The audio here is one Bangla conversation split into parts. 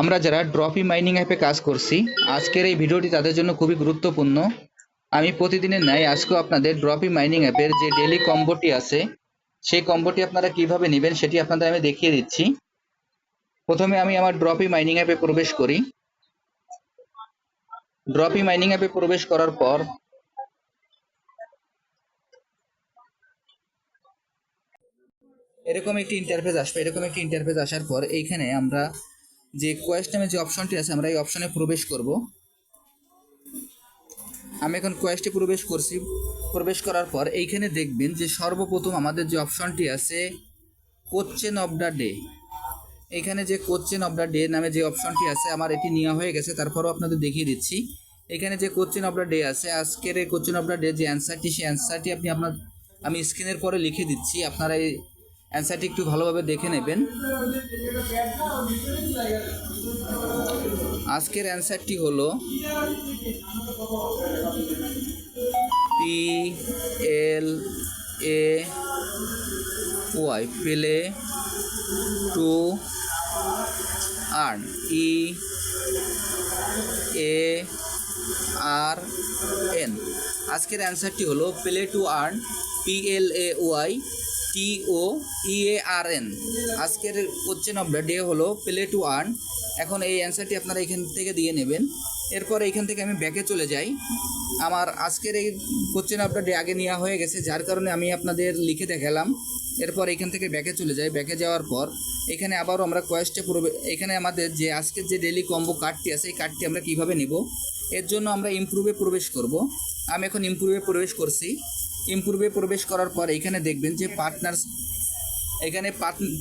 আমরা যারা ড্রপি মাইনিং অ্যাপে কাজ করছি, আজকের এই ভিডিওটি তাদের জন্য খুবই গুরুত্বপূর্ণ। আমি প্রতিদিনের ন্যায় আজকেও আপনাদের ড্রপি মাইনিং অ্যাপের যে ডেলি কম্বোটি আছে, সেই কম্বোটি আপনারা কীভাবে নেবেন সেটি আপনাদের আমি দেখিয়ে দিচ্ছি। প্রথমে আমি আমার ড্রপি মাইনিং অ্যাপে প্রবেশ করি। ড্রপি মাইনিং অ্যাপে প্রবেশ করার পর এরকম একটি ইন্টারফেস আসবে, এরকম একটি ইন্টারফেস আসার পর এইখানে আমরা যে কোয়েস্ট নামে যে অপশনটি আছে, আমরা এই অপশনে প্রবেশ করব। আমি এখন কোয়েস্টে প্রবেশ করছি। প্রবেশ করার পর এইখানে দেখবেন যে সর্বপ্রথম আমাদের যে অপশনটি আছে কোশ্চেন অফ দ্য ডে। এখানে যে কোশ্চেন অফ দ্য ডে নামে যে অপশনটি আছে, আমার এটি নেওয়া হয়ে গেছে, তারপরও আপনাদের দেখিয়ে দিচ্ছি। এখানে যে কোশ্চেন অফ দ্য ডে আছে, আজকের এই কোশ্চেন অফ দ্য ডে যে অ্যান্সারটি সেই অ্যান্সারটি আপনি আপনার, আমি স্ক্রিনের পরে লিখে দিচ্ছি। আপনারা এই অ্যান্সারটি একটু ভালোভাবে দেখে নেবেন। আজকের অ্যান্সারটি হলো পি এল এ ওয়াই পেলে to earn E A R N আজকের অ্যান্সারটি হলো play to earn P L A Y T O R N আজকের কোশ্চেন অফ দ্য ডে হলো প্লে টু আর্ন এখন এই অ্যান্সারটি আপনারা এখান থেকে দিয়ে নেবেন। এরপর এখান থেকে আমি ব্যাকে চলে যাই। আমার আজকের এই কোশ্চেন অফ দ্য ডে আগে নেওয়া হয়ে গেছে, যার কারণে আমি আপনাদের লিখে দেখালাম। এরপর এখান থেকে ব্যাকে চলে যাই। ব্যাকে যাওয়ার পর, এখানে আবারও আমরা কোয়েস্টে প্রবে এখানে আমাদের যে আজকের যে ডেলি কম্বো কার্ডটি আছে, এই কার্ডটি আমরা কীভাবে নেব? এর জন্য আমরা ইমপ্রুভে প্রবেশ করব। আমি এখন ইমপ্রুভে প্রবেশ করছি। ইমপ্রুভে প্রবেশ করার পর এখানে দেখবেন যে পার্টনার্স এখানে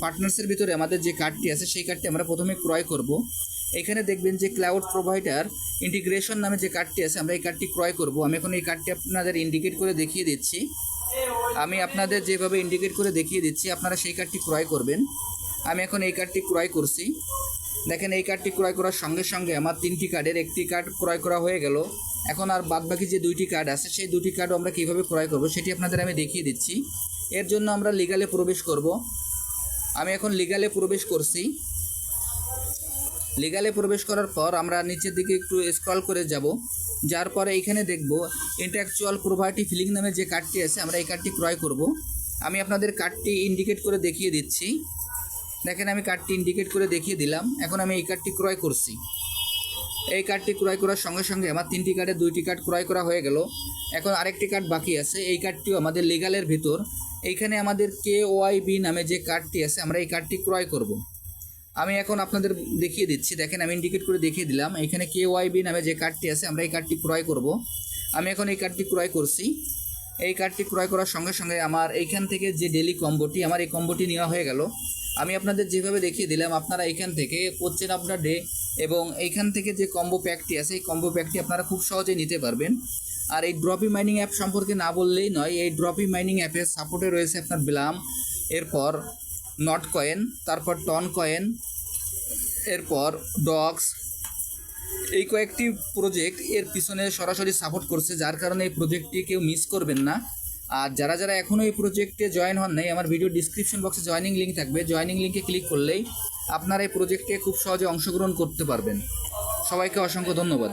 পার্টনার্সের ভিতরে আমাদের যে কার্ডটি আছে, সেই কার্ডটি আমরা প্রথমে ক্রয় করব। এখানে দেখবেন যে ক্লাউড প্রোভাইডার ইন্টিগ্রেশন নামে যে কার্ডটি আছে, আমরা এই কার্ডটি ক্রয় করব। আমি এখন এই কার্ডটি আপনাদের ইন্ডিকেট করে দেখিয়ে দিচ্ছি। আমি আপনাদের যেভাবে ইন্ডিকেট করে দেখিয়ে দিচ্ছি, আপনারা সেই কার্ডটি ক্রয় করবেন। আমি এখন এই কার্ডটি ক্রয় করছি। দেখেন এই কার্ডটি ক্রয় করার সঙ্গে সঙ্গে আমার তিনটি কার্ডের একটি কার্ড ক্রয় করা হয়ে গেল। এখন আর বাদবাকি যে দুইটি কার্ড আছে, সেই দুটি কার্ডও আমরা কীভাবে ক্রয় করব সেটি আপনাদের আমি দেখিয়ে দিচ্ছি। এর জন্য আমরা লিগালে প্রবেশ করব। আমি এখন লিগালে প্রবেশ করছি। লিগালে প্রবেশ করার পর আমরা নিচের দিকে একটু স্ক্রল করে যাব। যার পরে এখানে দেখব ইন্টারঅ্যাকচুয়াল প্রপার্টি ফিলিং নামে যে কার্ডটি আছে, আমরা এই কার্ডটি ক্রয় করব। আমি আপনাদের কার্ডটি ইন্ডিকেট করে দেখিয়ে দিচ্ছি। দেখেন আমি কার্ডটি ইন্ডিকেট করে দেখিয়ে দিলাম। এখন আমি এই কার্ডটি ক্রয় করছি। এই কার্ডটি ক্রয় করার সঙ্গে সঙ্গে আমার তিনটি কার্ডের দুইটি কার্ড ক্রয় করা হয়ে গেল। এখন আরেকটি কার্ড বাকি আছে। এই কার্ডটিও আমাদের লিগালের ভিতর। এইখানে আমাদের কে বি নামে যে কার্ডটি আছে, আমরা এই কার্ডটি ক্রয় করব। আমি এখন আপনাদের দেখিয়ে দিচ্ছি। দেখেন আমি ইন্ডিকেট করে দেখিয়ে দিলাম। এখানে কে বি নামে যে কার্ডটি আছে, আমরা এই কার্ডটি ক্রয় করব। আমি এখন এই কার্ডটি ক্রয় করছি। এই কার্ডটি ক্রয় করার সঙ্গে সঙ্গে আমার এইখান থেকে যে ডেলি কম্বোটি আমার এই কম্বোটি নেওয়া হয়ে গেল। আমি আপনাদের যেভাবে দেখিয়ে দিলাম, আপনারা এইখান থেকে করছেন আপনার ডে এবং এইখান থেকে যে কম্বো প্যাকটি আছে, এই কম্বো প্যাকটি আপনারা খুব সহজেই নিতে পারবেন। আর এই ড্রপি মাইনিং অ্যাপ সম্পর্কে না বললেই নয়, এই ড্রপি মাইনিং অ্যাপের সাপোর্টে রয়েছে আপনার ব্লাম এরপর নট কয়েন তারপর টন কয়েন এরপর ডগস এই কয়েকটি প্রজেক্ট এর পিছনে সরাসরি সাপোর্ট করছে, যার কারণে এই প্রজেক্টটি কেউ মিস করবেন না। আর যারা যারা এখনও এই প্রজেক্টে জয়েন হন নাই, আমার ভিডিও ডিসক্রিপশন বক্সে জয়নিং লিঙ্ক থাকবে। জয়নিং লিঙ্কে ক্লিক করলেই আপনারা এই প্রোজেক্টে খুব সহজে অংশগ্রহণ করতে পারবেন। সবাইকে অসংখ্য ধন্যবাদ।